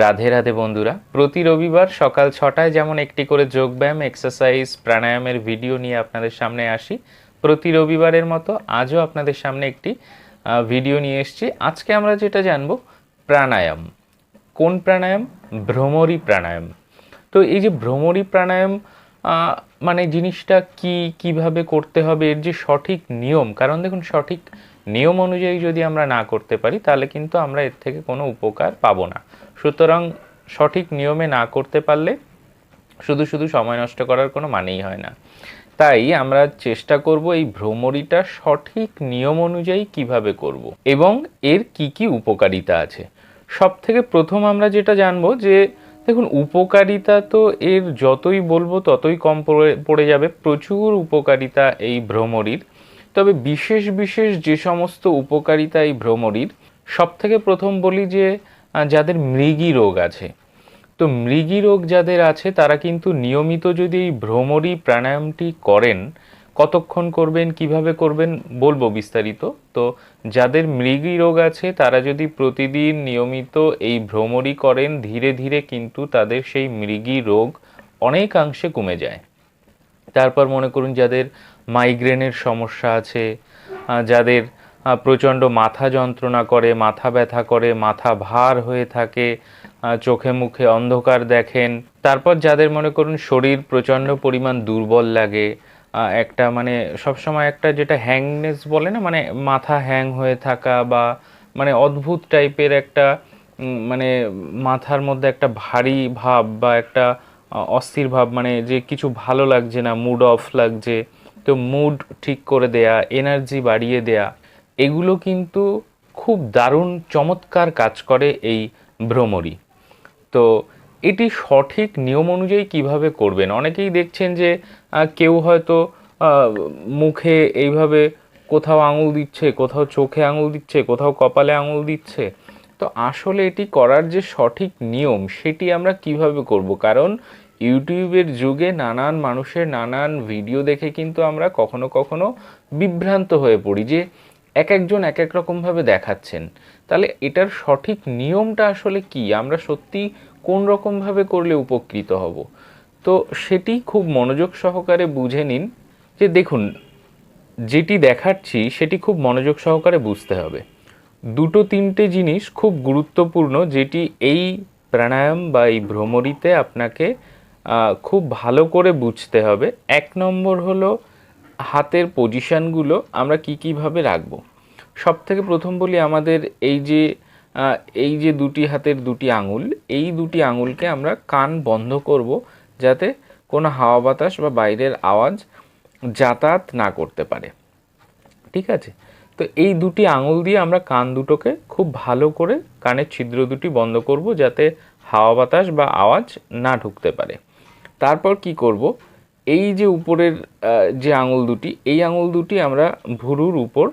রাধে রাধে বন্ধুরা, প্রতি রবিবার সকাল ছটায় যেমন একটি করে যোগব্যায়াম এক্সারসাইজ প্রাণায়ামের ভিডিও নিয়ে আপনাদের সামনে আসি, প্রতি রবিবারের মতো আজও আপনাদের সামনে একটি ভিডিও নিয়ে এসেছি। আজকে আমরা যেটা জানব, প্রাণায়াম। কোন প্রাণায়াম? ভ্রমরী প্রাণায়াম। তো এই যে ভ্রমরী প্রাণায়াম মানে জিনিসটা কি, কীভাবে করতে হবে, এর যে সঠিক নিয়ম, কারণ দেখুন সঠিক নিয়ম অনুযায়ী যদি আমরা না করতে পারি, তাহলে কিন্তু আমরা এর থেকে কোনো উপকার পাবো না। সুতরাং সঠিক নিয়মে না করতে পারলে শুধু শুধু সময় নষ্ট করার কোনো মানেই হয় না। তাই আমরা চেষ্টা করব এই ভ্রমরিটা সঠিক নিয়ম অনুযায়ী কীভাবে করব এবং এর কি কি উপকারিতা আছে। সব থেকে প্রথম আমরা যেটা জানব যে, দেখুন, উপকারিতা তো এর যতই বলব ততই কম পড়ে যাবে, প্রচুর উপকারিতা এই ভ্রমরির। তবে বিশেষ বিশেষ যে সমস্ত উপকারিতা এই ভ্রমরির সব থেকে প্রথম বলি যে যাদের মৃগী রোগ আছে। তো মৃগী রোগ যাদের আছে, তারা কিন্তু নিয়মিত যদি এই ভ্রমরী প্রাণায়ামটি করেন, কতক্ষণ করবেন, কীভাবে করবেন, বলব বিস্তারিত। তো যাদের মৃগী রোগ আছে, তারা যদি প্রতিদিন নিয়মিত এই ভ্রমরী করেন, ধীরে ধীরে কিন্তু তাদের সেই মৃগী রোগ অনেকাংশে কমে যায়। তারপর মনে করুন যাদের মাইগ্রেনের সমস্যা আছে যাদের প্রচণ্ড মাথা যন্ত্রণা করে, মাথা ব্যথা করে, মাথা ভার হয়ে থাকে চোখে মুখে অন্ধকার দেখেন। তারপর যাদের মনে করুন শরীর প্রচণ্ড পরিমাণ দুর্বল লাগে একটা মানে সবসময় একটা যেটা হ্যাংনেস বলে না মানে মাথা হ্যাং হয়ে থাকা বা মানে অদ্ভুত টাইপের একটা মানে মাথার মধ্যে একটা ভারী ভাব বা একটা অস্থির ভাব মানে যে কিছু ভালো লাগছে না মুড অফ লাগছে, তো মুড ঠিক করে দেয়া এনার্জি বাড়িয়ে দেয়া এগুলো কিন্তু খুব দারুণ, চমৎকার কাজ করে এই ভ্রমরি তো এটি সঠিক নিয়ম অনুযায়ী কীভাবে করবেন? অনেকেই দেখছেন যে কেউ হয়তো মুখে এইভাবে কোথাও আঙুল দিচ্ছে, কোথাও চোখে আঙুল দিচ্ছে, কোথাও কপালে আঙুল দিচ্ছে। তো আসলে এটি করার যে সঠিক নিয়ম, সেটি আমরা কীভাবে করব? কারণ ইউটিউবের যুগে নানান মানুষের নানান ভিডিও দেখে কিন্তু আমরা কখনো কখনো বিভ্রান্ত হয়ে পড়ি যে এক একজন এক এক রকমভাবে দেখাচ্ছেন। তাহলে এটার সঠিক নিয়মটা আসলে কি? আমরা সত্যি কোন রকমভাবে করলে উপকৃত হব? তো সেটি খুব মনোযোগ সহকারে বুঝে নিন যে দেখুন, যেটি দেখাচ্ছি সেটি খুব মনোযোগ সহকারে বুঝতে হবে। দুটো তিনটে জিনিস খুব গুরুত্বপূর্ণ যেটি এই প্রাণায়াম বা এই ভ্রমরিতে আপনাকে খুব ভালো করে বুঝতে হবে। এক নম্বর হলো হাতের পজিশনগুলো আমরা কি কীভাবে রাখব? সব থেকে প্রথম বলি আমাদের এই যে এই যে দুটি হাতের দুটি আঙুল, এই দুটি আঙুলকে আমরা কান বন্ধ করব যাতে কোনো হাওয়া বাতাস বা বাইরের আওয়াজ যাতায়াত না করতে পারে। ঠিক আছে? তো এই দুটি আঙুল দিয়ে আমরা কান দুটোকে খুব ভালো করে কানের ছিদ্র দুটি বন্ধ করব যাতে হাওয়া বাতাস বা আওয়াজ না ঢুকতে পারে। তারপর কি করব? এই যে উপরের যে আঙুল দুটি, এই আঙুল দুটি আমরা ভুরুর উপর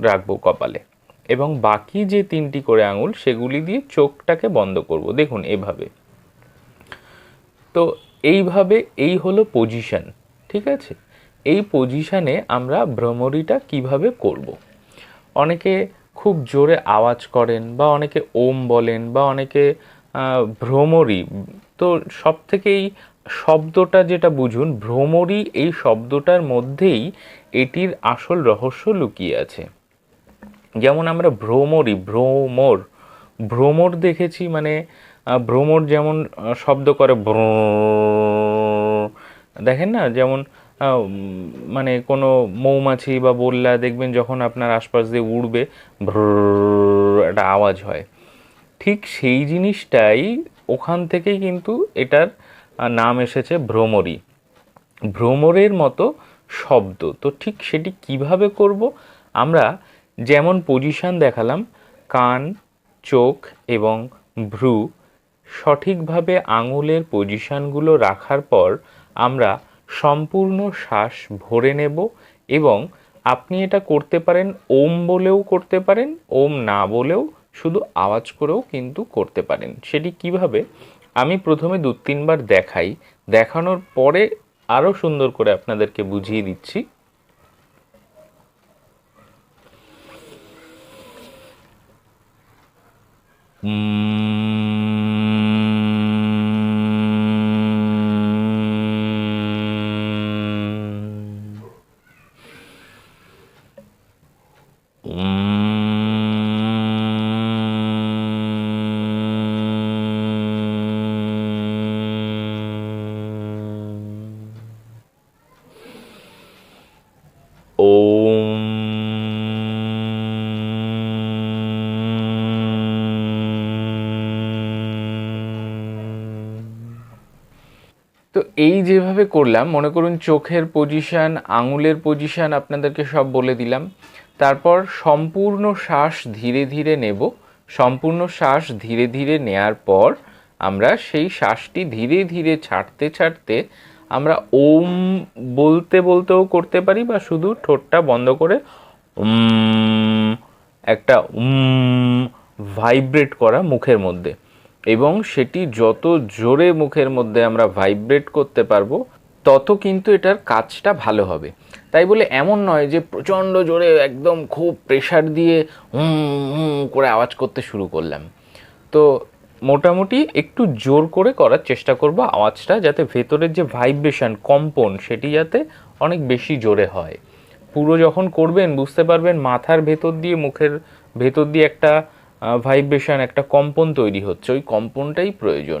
রাখব কপালে। এবং বাকি যে তিনটি করে আঙুল, সেগুলি দিয়ে চোখটাকে বন্ধ করব। দেখুন এভাবে। তো এইভাবে এই হলো পজিশন ঠিক আছে? এই পজিশানে আমরা ভ্রমরিটা কীভাবে করব। অনেকে খুব জোরে আওয়াজ করেন বা অনেকে ওম বলেন বা অনেকে ভ্রমরি। তো সব থেকেই শব্দটা যেটা বুঝুন ভ্রমরি এই শব্দটার মধ্যেই এটির আসল রহস্য লুকিয়ে আছে। যেমন আমরা ভ্রমরই, ভ্রমর ভ্রমর দেখেছি মানে ভ্রমর যেমন শব্দ করে ব্র, দেখেন না? যেমন মানে কোনো মৌমাছি বা বললা দেখবেন যখন আপনার আশপাশ দিয়ে উড়বে ভ্র একটা আওয়াজ হয়। ঠিক সেই জিনিসটাই ওখান থেকেই কিন্তু এটার নাম এসেছে ভ্রমরী। ভ্রমরের মতো শব্দ। তো ঠিক সেটি কীভাবে করব? আমরা যেমন পজিশন দেখালাম, কান, চোখ এবং ভ্রু, সঠিকভাবে আঙুলের পজিশনগুলো রাখার পর আমরা সম্পূর্ণ শ্বাস ভরে নেব এবং আপনি এটা করতে পারেন, ওম বলেও করতে পারেন, ওম না বলেও, শুধু আওয়াজ করেও কিন্তু করতে পারেন। সেটি কীভাবে? আমি প্রথমে দু তিনবার দেখাই। দেখানোর পরে আরও সুন্দর করে আপনাদেরকে বুঝিয়ে দিচ্ছি। উম তো এই যেভাবে করলাম, মনে করুন চোখের পজিশান আঙুলের পজিশান আপনাদেরকে সব বলে দিলাম। তারপর সম্পূর্ণ শ্বাস ধীরে ধীরে নেব। সম্পূর্ণ শ্বাস ধীরে ধীরে নেয়ার পর আমরা সেই শ্বাসটি ধীরে ধীরে ছাড়তে ছাড়তে আমরা ওম বলতে বলতেও করতে পারি বা শুধু ঠোঁটটা বন্ধ করে একটা ভাইব্রেট করা মুখের মধ্যে। এবং সেটি যত জোরে মুখের মধ্যে আমরা ভাইব্রেট করতে পারব, তত কিন্তু এটার কাজটা ভালো হবে। তাই বলে এমন নয় যে প্রচণ্ড জোরে একদম খুব প্রেশার দিয়ে হুম করে আওয়াজ করতে শুরু করলাম। তো মোটামুটি একটু জোর করে করার চেষ্টা করব আওয়াজটা যাতে ভেতরের যে ভাইব্রেশন কম্পন সেটি যাতে অনেক বেশি জোরে হয়। পুরো যখন করবেন, বুঝতে পারবেন মাথার ভেতর দিয়ে, মুখের ভেতর দিয়ে একটা ভাইব্রেশন একটা কম্পন তৈরি হচ্ছে, ওই কম্পনটাই প্রয়োজন।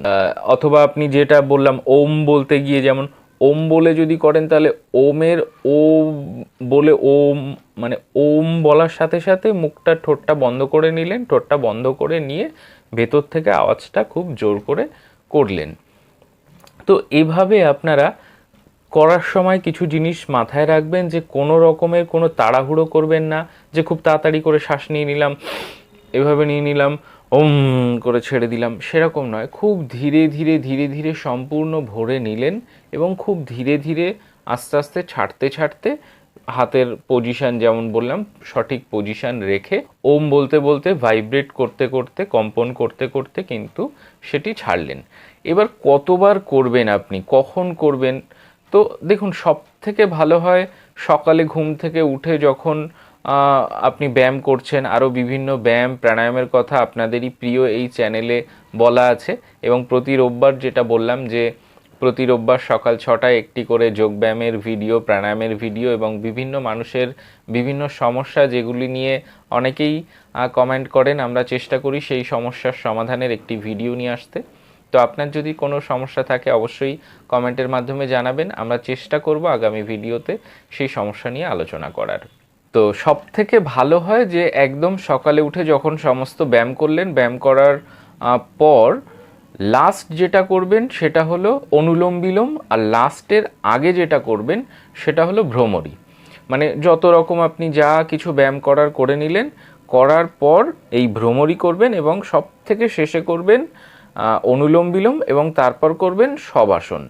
অথবা আপনি যেটা বললাম, ওম বলতে গিয়ে যেমন, ওম বলে যদি করেন তাহলে ওমের ও বলে ওম মানে ওম বলার সাথে সাথে মুখটা, ঠোঁটটা বন্ধ করে নিলেন, ঠোঁটটা বন্ধ করে নিয়ে ভেতর থেকে আওয়াজটা খুব জোর করে করলেন। তো এভাবে আপনারা করার সময় কিছু জিনিস মাথায় রাখবেন যে কোনো রকমের কোনো তাড়াহুড়ো করবেন না, যে খুব তাড়াতাড়ি করে শ্বাস নিয়ে নিলাম এভাবে নিয়ে নিলাম, ওম করে ছেড়ে দিলাম, সেরকম নয়। খুব ধীরে ধীরে ধীরে ধীরে সম্পূর্ণ ভরে নিলেন এবং খুব ধীরে ধীরে আস্তে আস্তে ছাড়তে ছাড়তে হাতের পজিশন যেমন বললাম, সঠিক পজিশন রেখে ওম বলতে বলতে ভাইব্রেট করতে করতে, কম্পন করতে করতে কিন্তু সেটি ছাড়লেন। এবার কতবার করবেন আপনি? কখন করবেন? তো দেখুন সব থেকে ভালো হয় সকালে ঘুম থেকে উঠে যখন আপনি ব্যায়াম করছেন আরও বিভিন্ন ব্যায়াম, প্রাণায়ামের কথা আপনাদেরই প্রিয় এই চ্যানেলে বলা আছে। এবং প্রতি রোববার যেটা বললাম যে, প্রতি রোববার সকাল ছটায় একটি করে যোগব্যায়ামের ভিডিও, প্রাণায়ামের ভিডিও এবং বিভিন্ন মানুষের বিভিন্ন সমস্যা যেগুলি নিয়ে অনেকেই কমেন্ট করেন, আমরা চেষ্টা করি সেই সমস্যার সমাধানের একটি ভিডিও নিয়ে আসতে। তো আপনার যদি কোনো সমস্যা থাকে অবশ্যই কমেন্টের মাধ্যমে জানাবেন। আমরা চেষ্টা করব আগামী ভিডিওতে সেই সমস্যা নিয়ে আলোচনা করার। তো সব থেকে ভালো হয় যে একদম সকালে উঠে যখন সমস্ত ব্যায়াম করলেন, ব্যায়াম করার পর লাস্ট যেটা করবেন সেটা হলো অনুলোম বিলোম আর লাস্টের আগে যেটা করবেন সেটা হলো ভ্রমরি। মানে যত রকম আপনি যা কিছু ব্যায়াম করার করে নিলেন, করার পর এই ভ্রমরি করবেন এবং সব থেকে শেষে করবেন অনুলোম বিলোম এবং তারপর করবেন সবাসন।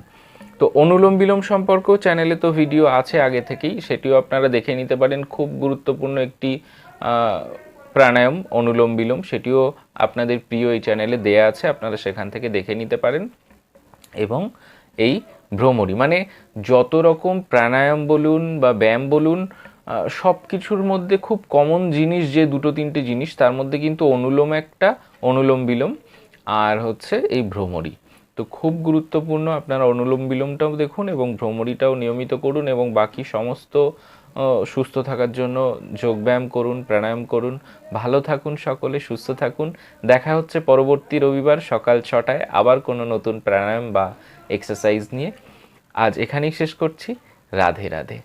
তো অনুলোম বিলোম সম্পর্কেও চ্যানেলে তো ভিডিও আছে আগে থেকেই, সেটিও আপনারা দেখে নিতে পারেন। খুব গুরুত্বপূর্ণ একটি প্রাণায়াম, অনুলোম বিলোম, সেটিও আপনাদের প্রিয় এই চ্যানেলে দেয়া আছে, আপনারা সেখান থেকে দেখে নিতে পারেন। এবং এই ভ্রমরি মানে যত রকম প্রাণায়াম বলুন বা ব্যায়াম বলুন সব কিছুর মধ্যে খুব কমন জিনিস যে দুটো তিনটে জিনিস, তার মধ্যে কিন্তু অনুলোম একটা, অনুলোম বিলোম, আর হচ্ছে এই ভ্রমরি। তো খুব গুরুত্বপূর্ণ আপনারা অনুলোম বিলোমটাও দেখুন এবং ভ্রমরিটাও নিয়মিত করুন এবং বাকি সমস্ত সুস্থ থাকার জন্য যোগব্যায়াম করুন, প্রাণায়াম করুন। ভালো থাকুন সকলে, সুস্থ থাকুন। দেখা হচ্ছে পরবর্তী রবিবার সকাল ছটায় আবার কোনো নতুন প্রাণায়াম বা এক্সারসাইজ নিয়ে। আজ এখানেই শেষ করছি। রাধে রাধে।